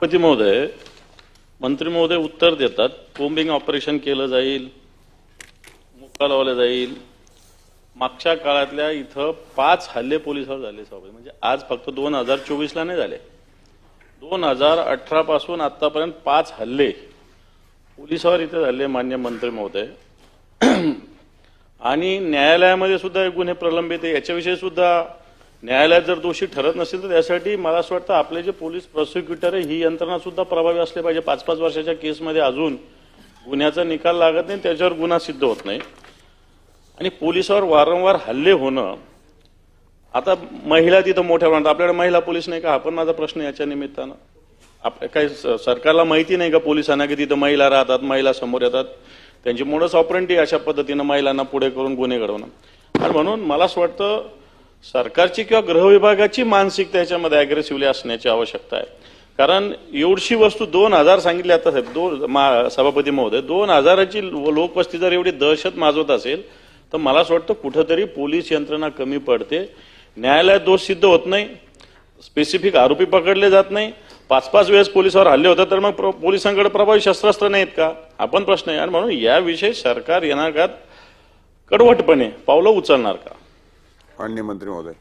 सभापती महोदय मंत्री महोदय उत्तर देतात. कोम्बिंग ऑपरेशन केलं जाईल मुक्का लावला जाईल. मागच्या काळातल्या इथं पाच हल्ले पोलिसावर झाले सभापती म्हणजे आज फक्त दोन हजार चोवीसला नाही झाले. दोन हजार अठरा पासून आतापर्यंत पाच हल्ले पोलिसावर इथे झाले मान्य मंत्री महोदय. आणि न्यायालयामध्ये सुद्धा हे गुन्हे प्रलंबित आहे. याच्याविषयी सुद्धा न्यायालयात जर दोषी ठरत नसेल तर त्यासाठी मला असं वाटतं आपले जे पोलीस प्रॉसिक्युटर आहे ही यंत्रणा सुद्धा प्रभावी असली पाहिजे. पाच पाच वर्षाच्या केसमध्ये अजून गुन्ह्याचा निकाल लागत नाही त्याच्यावर गुन्हा सिद्ध होत नाही. आणि पोलिसावर वारंवार हल्ले होणं आता महिला तिथं मोठ्या प्रमाणात आपल्याकडे महिला पोलीस नाही का? हा पण माझा प्रश्न याच्या निमित्तानं. आपल्या काही स- सरकारला माहिती नाही का पोलिसांना की तिथं महिला राहतात महिला समोर येतात? त्यांची मोडस ऑपरेंटी अशा पद्धतीनं महिलांना पुढे करून गुन्हे घडवणं. आणि म्हणून मला असं वाटतं सरकारची किंवा गृहविभागाची मानसिकता याच्यामध्ये अग्रेसिव्हली असण्याची आवश्यकता आहे. कारण एवढीशी वस्तू दोन हजार सांगितली आता साहेब दोन मा- सभापती महोदय दोन हजाराची लो- लोकवस्ती जर एवढी दहशत माजवत असेल तर मला असं वाटतं कुठंतरी पोलीस यंत्रणा कमी पडते. न्यायालयात दोष सिद्ध होत नाही. स्पेसिफिक आरोपी पकडले जात नाही. पाच पाच वेळेस पोलिसावर हल्ले होतात तर मग प्र- पोलिसांकडे प्रभावी शस्त्रास्त्र नाहीत का? आपण प्रश्न आहे. आणि म्हणून याविषयी सरकार येणार काळात कडवटपणे पावलं उचलणार का? मान्य मंत्री महोदय